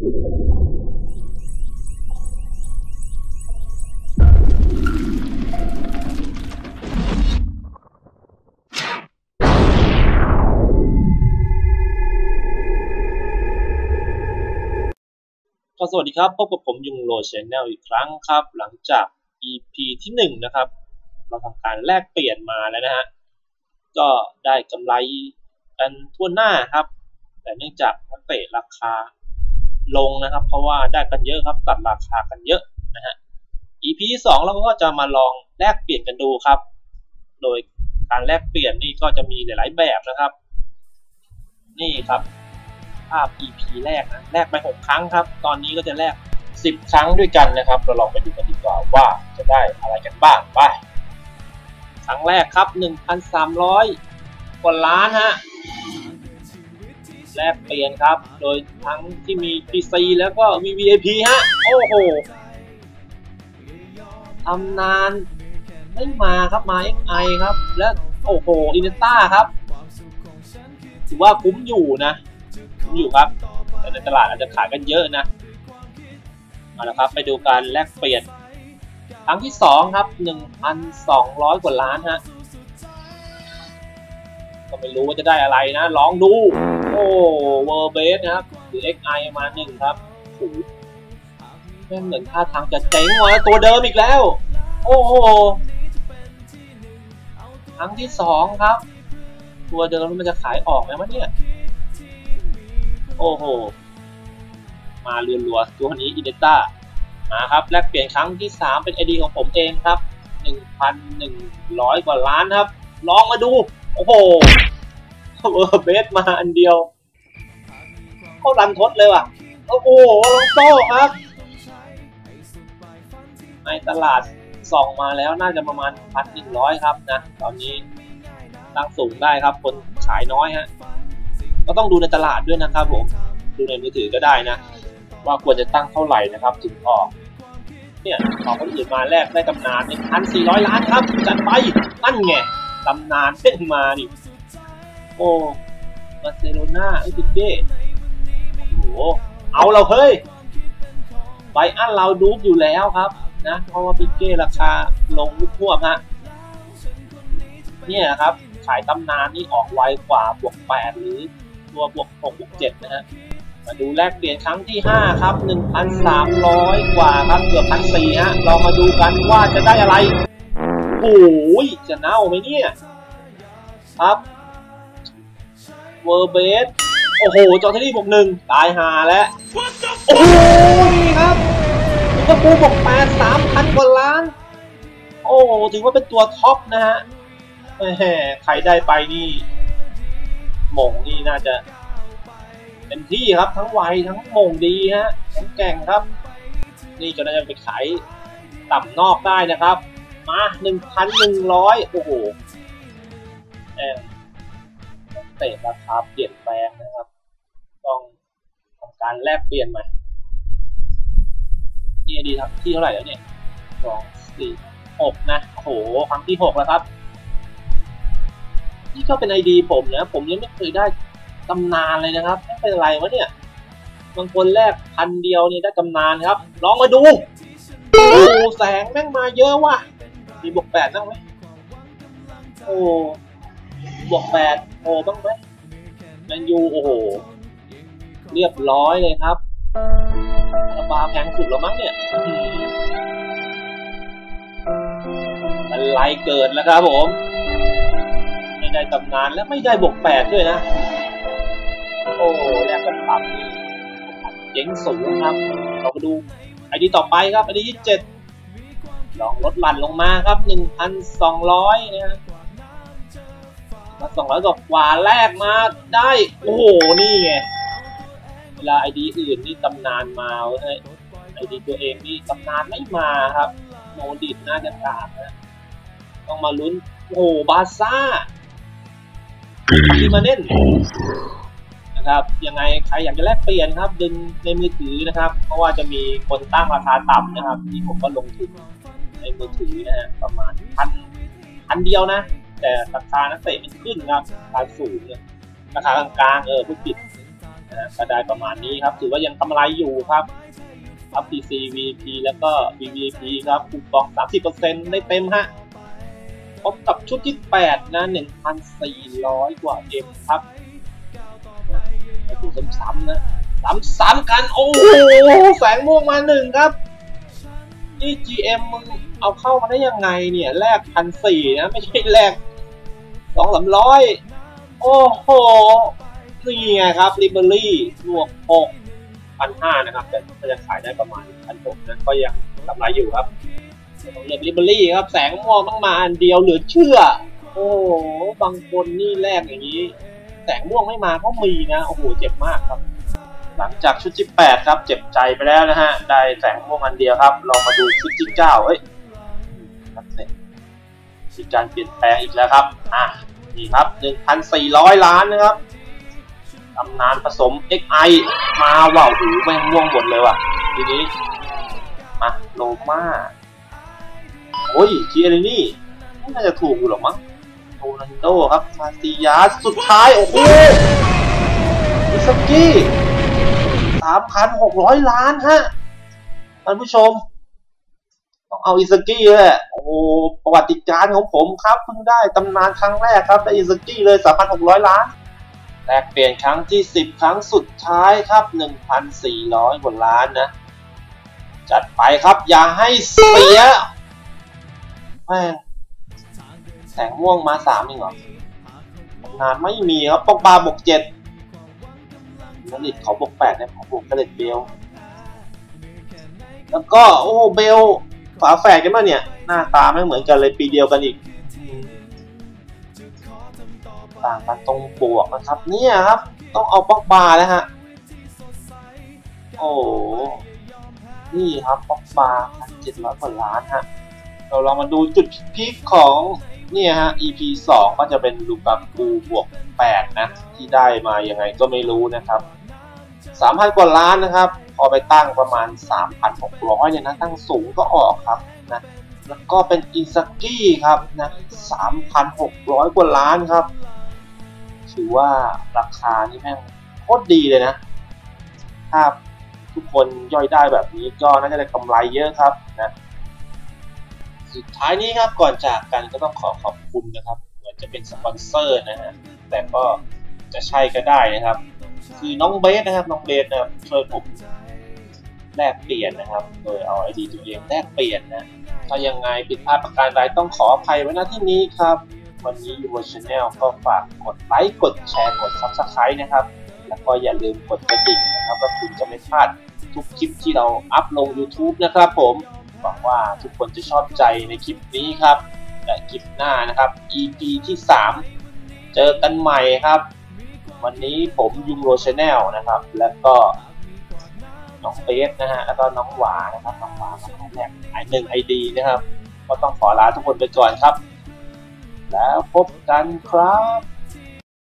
ก็สวัสดีครับพบกับผมยุงโรชแนลอีกครั้งครับ หลังจาก EP ที่1นนะครับ เราทำการแลกเปลี่ยนมาแล้วนะฮะก็ได้กำไรกันทั่วหน้าครับ แต่เนื่องจากนักเตะราคา ลงนะครับ เพราะว่าได้กันเยอะครับตัดราคากันเยอะนะฮะ EP ที่2เราก็จะมาลองแลกเปลี่ยนกันดูครับ โดยการแลกเปลี่ยนนี่ก็จะมีหลายๆแบบนะครับ นี่ครับภาพ EP แรกนะแลกไป 6 ครั้งครับ ตอนนี้ก็จะแลก 10 ครั้งด้วยกันนะครับ เราลองไปดูกันดีกว่าว่าจะได้อะไรกันบ้างไปครั้งแรกครับ 1,300กว่าล้านฮะ แลกเปลี่ยนครับ โดยทั้งที่มี PC แล้วก็ VVIP ฮะ โอ้โหทำนานไม่มาครับมา XI ครับ และโอ้โหอินเนต้าครับ ถือว่าคุ้มอยู่นะคุ้มอยู่ครับ แต่ในตลาดอาจจะขายกันเยอะนะมาแล้วครับไปดูการแลกเปลี่ยนครั้งที่สองครับ 1,200 กว่าล้านฮะก็ไม่รู้ว่าจะได้อะไรนะ ลองดู โอ้เวอร์เบสนะครับหรือ XI มาหนึ่งครับโอ้แม่งเหมือนท่าทางจะเจ๊งว่ะตัวเดิมอีกแล้ว โอ้โหครั้งที่สองครับ ตัวเดิมมันจะขายออกไหมวะเนี่ย โอ้โห มาเรือนรัวตัวนี้อินเดต้ามาครับแลกเปลี่ยนครั้งที่3เป็นไอดีของผมเองครับ1,100 กว่าล้านครับ ลองมาดู โอ้โห เออเบสมาอันเดียวเขารันทดเลยว่ะ โอ้โหลองโต้ครับ ในตลาดส่องมาแล้วน่าจะประมาณ1,100ครับนะ ตอนนี้ตั้งสูงได้ครับ คนขายน้อยฮะ ก็ต้องดูในตลาดด้วยนะครับผม ดูในมือถือก็ได้นะ ว่าควรจะตั้งเท่าไหร่นะครับ ถึงออก เนี่ยออกคนอื่นมาแรกได้ตำนานหนึ่งพันสี่ร้อยล้านครับ จัดไปนั่นไงตำนานเพิ่งมาดิ โอ้บาร์เซโลนาไอ้ปิเก้โอ้โหเอาเราเฮ้ยไบอันเราดูอยู่แล้วครับนะ เพราะว่าปิเก้ราคาลงลุกพวกฮะเนี่ยครับ ขายตำนานนี่ออกไวกว่าบวกแปดหรือตัวบวก6บวก7นะฮะมาดูแลกเปลี่ยนครั้งที่ 5 ครับ 1,300 กว่าครับเกือบพันสี่ฮะเรามาดูกันว่าจะได้อะไร โอ้ยจะเน่าไหมเนี่ย ครับ เวอร์เบสโอ้โห จอเทนี่บวกหนึ่งตายหาแล้ว โอ้ยครับลิเวอร์พูลบวกแปดสามพันกว่าล้าน โอ้ถือว่าเป็นตัวท็อปนะฮะแหมใครได้ไปนี่หม่งนี่น่าจะเต็มที่ครับทั้งไวทั้งหม่งดีฮะทั้งแก่งครับ นี่ก็น่าจะไปขายต่ำนอกได้นะครับ มาหนึ่งพันหนึ่งร้อยโอ้โหแอม เตะราคาเปลี่ยนแปลงนะครับ ต้องทำการแลกเปลี่ยนใหม่นี่ดีครับที่เท่าไหร่แล้วเนี่ยสองสี่หกนะโอ้โหครั้งที่หกแล้วครับนี่ก็เป็นไอดีผมนะ ผมยังไม่เคยได้ตำนานเลยนะครับไม่เป็นไรวะเนี่ยบางคนแรกพันเดียวเนี่ยได้ตำนานครับ ลองมาดูโอ้แสงแม่งมาเยอะว่ะมีบวกแปดบ้างไหมโอ้บวกแปด โอ้บ้างไหมแมนยูโอ้โห เรียบร้อยเลยครับราบาแพงสุดแล้วมั้งเนี่ยมันไล่เกิดแล้วครับผม ไม่ได้ตำนานและไม่ได้บวกแปดด้วยนะ โอ้แลกกันต่ำนี่เจ๋งสูงครับ เราไปดูไอดีต่อไปครับไอดีที่สิบเจ็ดลองลดหลั่นลงมาครับหนึ่งพันสองร้อยนะ ฮะมาสองร้อยกว่าแรกมาได้ โอ้โห นี่ไง เวลาไอดีอื่นนี่ตำนานมาไอดีตัวเองนี่ตำนานไม่มาครับ โมดิตน่าจะกาดนะ ต้องมาลุ้น โอ้บาซ่าที่มาเน่นนะครับยังไงใครอยากจะแลกเปลี่ยนครับ ดึงในมือถือนะครับ เพราะว่าจะมีคนตั้งราคาต่ำนะครับ ที่ผมก็ลงทุนในมือถือนะฮะประมาณพันพันเดียวนะ แต่ราคานักเตะมันขึ้นครับราคาสูงเนี่ยราคากลางๆเออผู้ผิดนะฮะก็ได้ประมาณนี้ครับ ถือว่ายังกำไรอยู่ครับครับ PC VP แล้วก็ VVP ครับคูปอง 30%ได้เต็มฮะพบกับชุดที่ 8 นะ 1,400 กว่าเอ็มครับมาดูซ้ำๆนะซ้ำๆกัน โอ้โห แสงม่วงมาหนึ่งครับนี่ GM มึงเอาเข้ามาได้ยังไงเนี่ย แลกพันสี่นะ ไม่ใช่แลก สองสามร้อยโอ้โหนี่ไงครับริเบอรี่รวกหกพันห้านะครับ แต่ก็จะขายได้ประมาณพันหกนะก็ยังกำไรอยู่ครับต้องเลือกริเบอรี่ครับ แสงม่วงต้องมาอันเดียวเหลือเชื่อ โอ้โหบางคนนี่แลกอย่างนี้ แสงม่วงไม่มาก็มีนะโอ้โหเจ็บมากครับ หลังจากชุดที่แปดครับ เจ็บใจไปแล้วนะฮะได้แสงม่วงอันเดียวครับลองมาดูชุดที่เก้าเฮ้ยครับเสร็จ มีการเปลี่ยนแปลงอีกแล้วครับ อะ นี่ครับ 1,400 ล้านนะครับตำนานผสม XI มาว่าวหูแม่งม่วงหมดเลยว่ะ ทีนี้ มาโลมาโอ้ยเชียร์นี่น่าจะถูกอยู่หรอมั้งโรนันโดครับมาติยาสสุดท้าย โอ้โหอิสกี้ 3,600 ล้านฮะท่านผู้ชม เอาอิสกี้เลยโอ้ประวัติการของผมครับเพิ่งได้ตำนานครั้งแรกครับได้อิสกี้เลย 3,600 ล้านแลกเปลี่ยนครั้งที่ 10 ครั้งสุดท้ายครับ 1,400กว่าล้านนะ จัดไปครับอย่าให้เสียแม่งแสงม่วงมาสามเองเหรอตำนานไม่มีครับปอกบาบกเจ็ดนลิตเขาบกแปดเนี่ยเขาบวกกระเด็ดเบล แล้วก็โอ้เบล ฝาแฝดกันมาเนี่ย หน้าตาไม่เหมือนกันเลยปีเดียวกันอีก ต่างกันตรงบวกนะครับ เนี่ยครับ ต้องเอาป๊อกบาแล้วฮะ โอ้นี่ครับป๊อกบาพันเจ็ดร้อยกว่าล้านฮะ เราลองมาดูจุดพีคของเนี่ยฮะ EP 2 ก็จะเป็นลูกากูบวก 8 นะ ที่ได้มายังไงก็ไม่รู้นะครับ 3,000 กว่าล้านนะครับ พอไปตั้งประมาณ 3,600เนี่ยนะตั้งสูงก็ออกครับนะแล้วก็เป็นอินสกี้ครับนะ3,600 กว่าล้านครับ ถือว่าราคานี่แม่งโคตรดีเลยนะ ถ้าทุกคนย่อยได้แบบนี้ก็น่าจะได้กำไรเยอะครับนะสุดท้ายนี้ครับก่อนจากกันก็ต้องขอขอบคุณนะครับ เหมือนจะเป็นสปอนเซอร์นะฮะแต่ก็จะใช่ก็ได้นะครับ คือน้องเบสนะครับ น้องเบสนะครับช่วยผมแลกเปลี่ยนนะครับ โดยเอาไอดีตัวเองแลกเปลี่ยนนะ ถ้ายังไงผิดพลาดประการใดต้องขออภัยไว้ณที่นี้ครับ วันนี้ยู o ชแนลก็ฝากกดไลค์ กดแชร์ กด Subscribe นะครับ แล้วก็อย่าลืมกดกระดิ่งนะครับว่าคุณจะไม่พลาดทุกคลิปที่เราอัพลง YouTube นะครับผมหวังว่าทุกคนจะชอบใจในคลิปนี้ครับ และคลิปหน้านะครับ EP ที่ 3 เจอกันใหม่ครับ วันนี้ผมยุงโรชแนลนะครับ แล้วก็น้องเบสนะฮะแล้วก็น้องหวานะครับน้องหวามาแรกไอหนึ่งไอดีนะครับ ก็ต้องขอลาทุกคนไปก่อนครับ แล้วพบกันครับ